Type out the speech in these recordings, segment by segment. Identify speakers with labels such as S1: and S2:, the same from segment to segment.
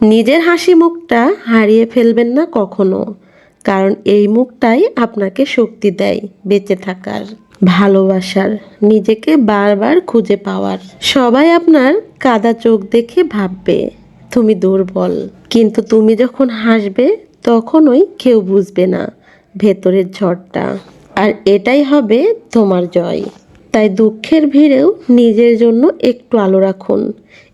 S1: নিজের হাসি মুখটা হারিয়ে ফেলবেন না কখনো, কারণ এই মুখটাই আপনাকে শক্তি দেয় বেঁচে থাকার। ভালোবাসার, নিজেকে বারবার খুঁজে পাওয়ার। সবাই আপনার কাদা চোখ দেখে ভাববে, তুমি দুর্বল। কিন্তু তুমি যখন হাসবে, তখনই কেউ বুঝবে না ভেতরের ঝড়টা। আর এটাই হবে তোমার জয়। তাই দুঃখের ভিড়েও নিজের জন্য একটু আলো রাখুন।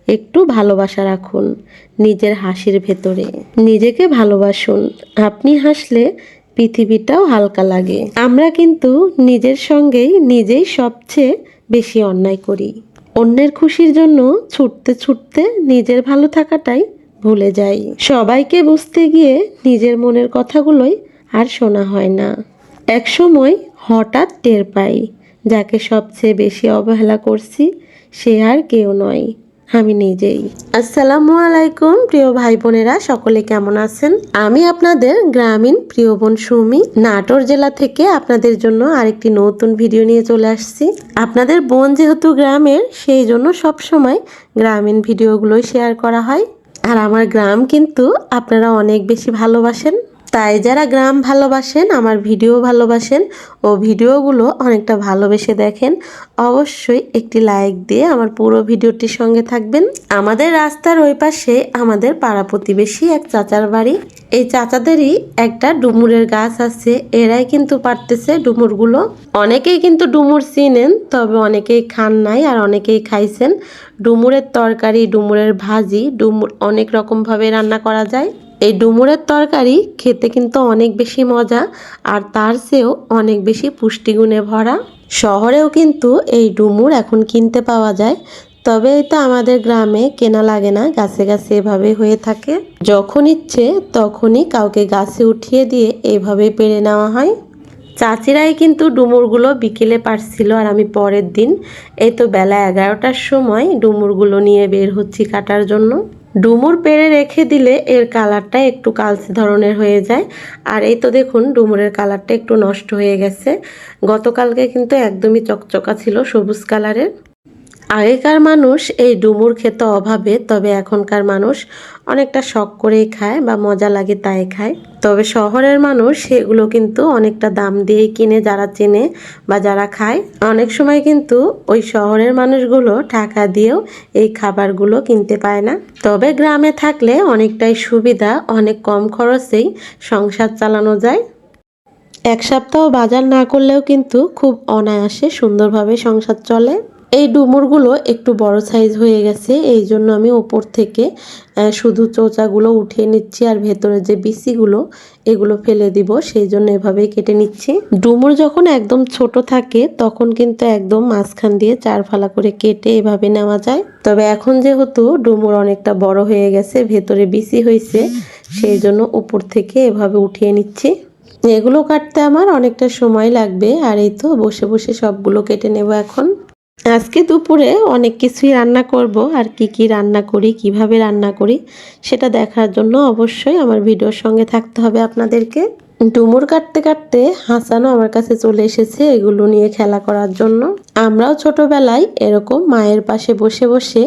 S1: একটু ভালোবাসা রাখুন নিজের হাসির ভেতরে। নিজেকে ভালোবাসুন। আপনি হাসলে পৃথিবীটাও হালকা লাগে। আমরা কিন্তু নিজের সঙ্গেই নিজেই সবচেয়ে বেশি অন্যায় করি। অন্যের খুশির জন্য ছুটতে ছুটতে নিজের ভালো থাকাটাই ভুলে যাই। সবাইকে বুঝতে গিয়ে নিজের মনের কথাগুলোই আর শোনা হয় না। একসময় হঠাৎ টের পাই, যাকে সবচেয়ে বেশি অবহেলা করছি সে আর কেউ নয়। আমি নিজেই। আসসালামু আলাইকুম, প্রিয় ভাই বোনেরা সকলে কেমন আছেন? আমি আপনাদের গ্রামীণ প্রিয় বোন সুমি, নাটোর জেলা থেকে আপনাদের জন্য আরেকটি নতুন ভিডিও নিয়ে চলে আসছি। আপনাদের বোন যেহেতু গ্রামের, সেই জন্য সবসময় গ্রামীণ ভিডিওগুলোই শেয়ার করা হয়। আর আমার গ্রাম কিন্তু আপনারা অনেক বেশি ভালোবাসেন। তাই যারা গ্রাম ভালোবাসেন, আমার ভিডিও ভালোবাসেন ও ভিডিওগুলো অনেকটা ভালোবেসে দেখেন, অবশ্যই একটি লাইক দিয়ে আমার পুরো ভিডিওটির সঙ্গে থাকবেন। আমাদের রাস্তার ওই পাশে আমাদের পাড়া প্রতিবেশী এক চাচার বাড়ি। এই চাচাদেরই একটা ডুমুরের গাছ আছে, এরাই কিন্তু পারতেছে ডুমুরগুলো। অনেকেই কিন্তু ডুমুর চিনেন, তবে অনেকেই খান নাই আর অনেকেই খাইছেন। ডুমুরের তরকারি, ডুমুরের ভাজি, ডুমুর অনেক রকমভাবে রান্না করা যায়। এই ডুমুরের তরকারি খেতে কিন্তু অনেক বেশি মজা, আর তার চেয়েও অনেক বেশি পুষ্টিগুণে ভরা। শহরেও কিন্তু এই ডুমুর এখন কিনতে পাওয়া যায়, তবে এটা আমাদের গ্রামে কেনা লাগে না, গাছে গাছে এভাবে হয়ে থাকে। যখন ইচ্ছে তখনই কাউকে গাছে উঠিয়ে দিয়ে এভাবে পেরে নেওয়া হয়। চাচিরাই কিন্তু ডুমুরগুলো বিকেলে পারছিল, আর আমি পরের দিন, এই তো বেলা এগারোটার সময় ডুমুরগুলো নিয়ে বের হচ্ছি কাটার জন্য। ডুমুর পেরে রেখে দিলে এর কালারটা একটু কালচে ধরনের হয়ে যায়। আর এই তো দেখুন, ডুমুরের কালারটা একটু নষ্ট হয়ে গেছে। গতকালকে কিন্তু একদমই চকচকা ছিল সবুজ কালারের। আগেকার মানুষ এই ডুমুর খেত অভাবে, তবে এখনকার মানুষ অনেকটা শখ করেই খায় বা মজা লাগে তাই খায়। তবে শহরের মানুষ সেগুলো কিন্তু অনেকটা দাম দিয়েই কিনে যারা চেনে বা যারা খায়। অনেক সময় কিন্তু ওই শহরের মানুষগুলো টাকা দিয়েও এই খাবারগুলো কিনতে পায় না। তবে গ্রামে থাকলে অনেকটাই সুবিধা, অনেক কম খরচেই সংসার চালানো যায়। এক সপ্তাহ বাজার না করলেও কিন্তু খুব অনায়াসে সুন্দরভাবে সংসার চলে। এই ডুমুরগুলো একটু বড় সাইজ হয়ে গেছে, এই জন্য আমি ওপর থেকে শুধু চোচাগুলো উঠিয়ে নিচ্ছি আর ভেতরে যে বিসিগুলো, এগুলো ফেলে দিব, সেই জন্য এভাবেই কেটে নিচ্ছি। ডুমুর যখন একদম ছোট থাকে, তখন কিন্তু একদম মাঝখান দিয়ে চার ফালা করে কেটে এভাবে নেওয়া যায়। তবে এখন যেহেতু ডুমুর অনেকটা বড় হয়ে গেছে, ভেতরে বিসি হয়েছে, সেই জন্য উপর থেকে এভাবে উঠিয়ে নিচ্ছি। এগুলো কাটতে আমার অনেকটা সময় লাগবে, আর এই তো বসে বসে সবগুলো কেটে নেব এখন। আজকে দুপুরে অনেক কিছুই রান্না করব আর কি কি রান্না করি, কীভাবে রান্না করি, সেটা দেখার জন্য অবশ্যই আমার ভিডিওর সঙ্গে থাকতে হবে আপনাদেরকে। ডুমুর কাটতে কাটতে হাসানও আমার কাছে চলে এসেছে এগুলো নিয়ে খেলা করার জন্য। আমরাও ছোটবেলায় এরকম মায়ের পাশে বসে বসে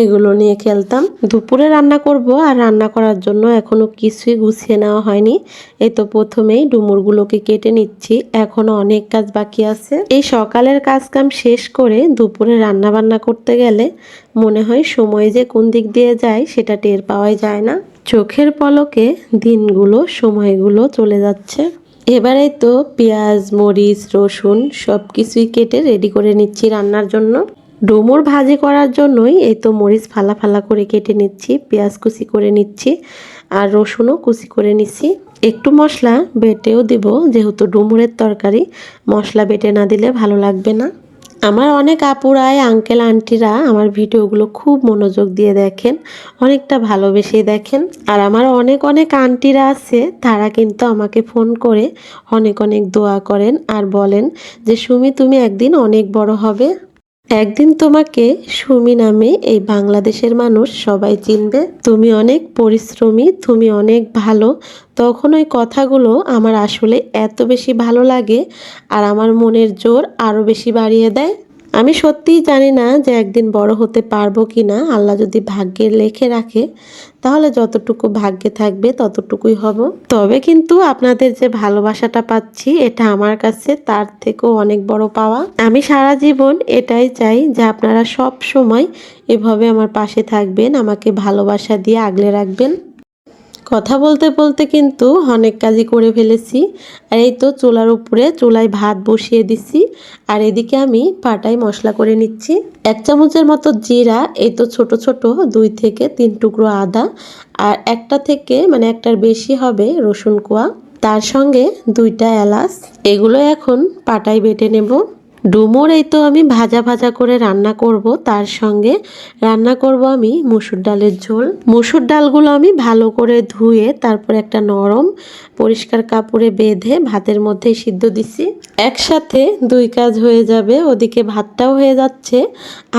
S1: এগুলো নিয়ে খেলতাম। দুপুরে রান্না করব আর রান্না করার জন্য এখনও কিছুই গুছিয়ে নেওয়া হয়নি। এ তো প্রথমেই ডুমুরগুলোকে কেটে নিচ্ছি। এখনও অনেক কাজ বাকি আছে। এই সকালের কাজ কাম শেষ করে দুপুরে রান্না বান্না করতে গেলে মনে হয় সময় যে কোন দিক দিয়ে যায় সেটা টের পাওয়াই যায় না। চোখের পলকে দিনগুলো, সময়গুলো চলে যাচ্ছে। এবারে তো পেঁয়াজ, মরিচ, রসুন সব কিছুই কেটে রেডি করে নিচ্ছি রান্নার জন্য। ডুমুর ভাজি করার জন্যই এই তো মরিচ ফালা ফালা করে কেটে নিচ্ছি, পেঁয়াজ কুচি করে নিচ্ছি আর রসুনও কুচি করে নিচ্ছি। একটু মশলা বেটেও দেব, যেহেতু ডুমুরের তরকারি, মশলা বেটে না দিলে ভালো লাগবে না। আমার অনেক আপুরাই আঙ্কেল আন্টিরা আমার ভিডিওগুলো খুব মনোযোগ দিয়ে দেখেন, অনেকটা ভালোবেসে দেখেন। আর আমার অনেক অনেক আন্টিরা আছে, তারা কিন্তু আমাকে ফোন করে অনেক অনেক দোয়া করেন আর বলেন যে, সুমি, তুমি একদিন অনেক বড় হবে একদিন তোমাকে সুমি নামে এই বাংলাদেশের মানুষ সবাই চিনবে। তুমি অনেক পরিশ্রমী, তুমি অনেক ভালো। তখন ওই কথাগুলো আমার আসলে এত বেশি ভালো লাগে আর আমার মনের জোর আরও বেশি বাড়িয়ে দেয়। আমি সত্যিই জানি না যে একদিন বড় হতে পারব কি না আল্লাহ যদি ভাগ্যে লেখে রাখে, তাহলে যতটুকু ভাগ্যে থাকবে ততটুকুই হব। তবে কিন্তু আপনাদের যে ভালোবাসাটা পাচ্ছি, এটা আমার কাছে তার থেকেও অনেক বড় পাওয়া। আমি সারা জীবন এটাই চাই যে আপনারা সব সময় এভাবে আমার পাশে থাকবেন, আমাকে ভালোবাসা দিয়ে আগলে রাখবেন। কথা বলতে বলতে কিন্তু অনেক কাজই করে ফেলেছি। আর এই তো চুলার উপরে চুলায় ভাত বসিয়ে দিছি। আর এদিকে আমি পাটায় মশলা করে নিচ্ছি। এক চামচের মতো জিরা, এই তো ছোট ছোট দুই থেকে তিন টুকরো আদা আর একটা থেকে মানে একটার বেশি হবে রসুন কোয়া। তার সঙ্গে দুইটা এলাচ। এগুলো এখন পাটায় বেটে নেব। ডুমুর এই তো আমি ভাজা ভাজা করে রান্না করব, তার সঙ্গে রান্না করব আমি মুসুর ডালের ঝোল। মুসুর ডালগুলো আমি ভালো করে ধুয়ে তারপর একটা নরম পরিষ্কার কাপড়ে বেঁধে ভাতের মধ্যে সিদ্ধ দিছি। একসাথে দুই কাজ হয়ে যাবে, ওদিকে ভাতটাও হয়ে যাচ্ছে,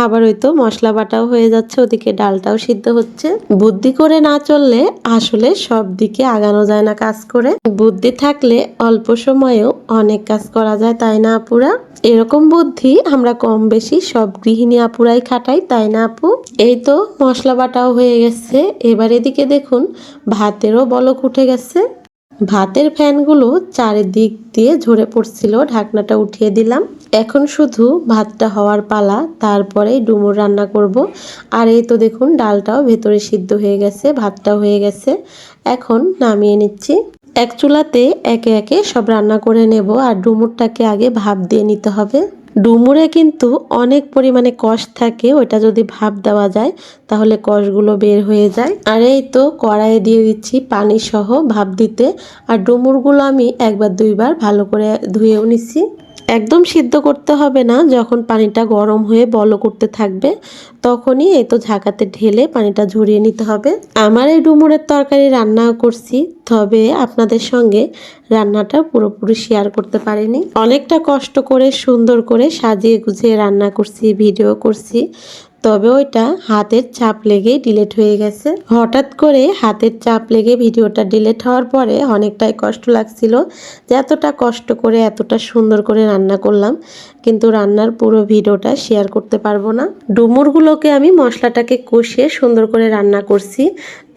S1: আবার ওই তো মশলা বাটাও হয়ে যাচ্ছে, ওদিকে ডালটাও সিদ্ধ হচ্ছে। বুদ্ধি করে না চললে আসলে সব দিকে আগানো যায় না কাজ করে। বুদ্ধি থাকলে অল্প সময়েও অনেক কাজ করা যায়, তাই না আপুরা? এরকম বুদ্ধি আমরা কম বেশি সব গৃহিণী আপুরাই খাটাই, তাই না আপু? এই তো মশলা বাটাও হয়ে গেছে। এবার এদিকে দেখুন, ভাতেরও বলক উঠে গেছে। ভাতের ফ্যানগুলো চারিদিক দিয়ে ঝরে পড়ছিল, ঢাকনাটা উঠিয়ে দিলাম। এখন শুধু ভাতটা হওয়ার পালা তারপরে ডুমুর রান্না করব। আর এই তো দেখুন, ডালটাও ভেতরে সিদ্ধ হয়ে গেছে, ভাতটাও হয়ে গেছে। এখন নামিয়ে নিচ্ছি। এক চুলাতে একে একে সব রান্না করে নেব আর ডুমুরটাকে আগে ভাপ দিয়ে নিতে হবে। ডুমুরে কিন্তু অনেক পরিমাণে কষ থাকে ওটা যদি ভাপ দেওয়া যায় তাহলে কষগুলো বের হয়ে যায়। আর এই তো কড়াইয়ে দিয়ে দিচ্ছি পানি সহ ভাপ দিতে। আর ডুমুরগুলো আমি একবার দুইবার ভালো করে ধুয়েও নিচ্ছি। একদম সিদ্ধ করতে হবে না। যখন পানিটা গরম হয়ে বল করতে থাকবে, তখনই এই তো ঝাঁকাতে ঢেলে পানিটা ঝরিয়ে নিতে হবে। আমার এই ডুমুরের তরকারি রান্না করছি, তবে আপনাদের সঙ্গে রান্নাটা পুরোপুরি শেয়ার করতে পারিনি। অনেকটা কষ্ট করে, সুন্দর করে সাজিয়ে গুছিয়ে রান্না করছি ভিডিও করছি। তবে ওইটা হাতের চাপ লেগে ডিলেট হয়ে গেছে। হঠাৎ করে হাতের চাপ লেগে ভিডিওটা ডিলেট হওয়ার পরে অনেকটাই কষ্ট লাগছিল যে এতটা কষ্ট করে এতটা সুন্দর করে রান্না করলাম, কিন্তু রান্নার পুরো ভিডিওটা শেয়ার করতে পারব না। ডুমুরগুলোকে আমি মশলাটাকে কষিয়ে সুন্দর করে রান্না করছি,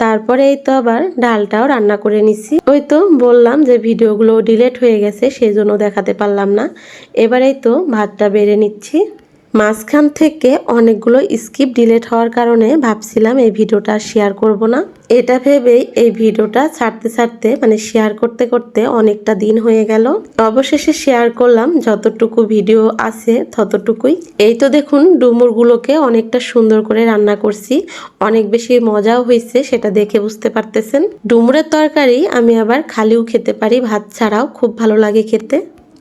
S1: তারপরে এই তো আবার ডালটাও রান্না করে নিছি। ওই তো বললাম যে ভিডিওগুলো ডিলেট হয়ে গেছে, সেই জন্য দেখাতে পারলাম না। এবারেই তো ভাতটা বেড়ে নিচ্ছি। মাঝখান থেকে অনেকগুলো স্কিপ ডিলেট হওয়ার কারণে ভাবছিলাম এই ভিডিওটা শেয়ার করব না। এটা ভেবেই এই ভিডিওটা ছাড়তে ছাড়তে মানে শেয়ার করতে করতে অনেকটা দিন হয়ে গেল। অবশেষে শেয়ার করলাম, যতটুকু ভিডিও আছে ততটুকুই। এই তো দেখুন, ডুমুরগুলোকে অনেকটা সুন্দর করে রান্না করছি। অনেক বেশি মজাও হয়েছে, সেটা দেখে বুঝতে পারতেছেন। ডুমুরের তরকারি আমি আবার খালিও খেতে পারি, ভাত ছাড়াও খুব ভালো লাগে খেতে।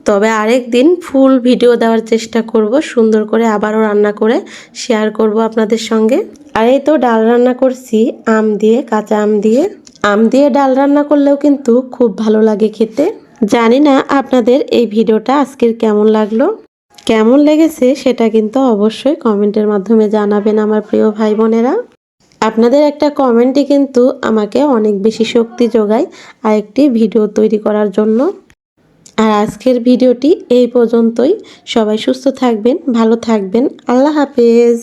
S1: তবে আরেক দিন ফুল ভিডিও দেওয়ার চেষ্টা করব, সুন্দর করে আবারও রান্না করে শেয়ার করব আপনাদের সঙ্গে। আর এই তো ডাল রান্না করছি, আম দিয়ে, কাঁচা আম দিয়ে। আম দিয়ে ডাল রান্না করলেও কিন্তু খুব ভালো লাগে খেতে। জানি না আপনাদের এই ভিডিওটা আজকের কেমন লাগল। কেমন লেগেছে সেটা কিন্তু অবশ্যই কমেন্টের মাধ্যমে জানাবেন আমার প্রিয় ভাই বোনেরা। আপনাদের একটা কমেন্টই কিন্তু আমাকে অনেক বেশি শক্তি যোগায় আরেকটি ভিডিও তৈরি করার জন্য। আর আজকের ভিডিওটি এই পর্যন্তই। সবাই সুস্থ থাকবেন ভালো থাকবেন। আল্লাহ হাফেজ।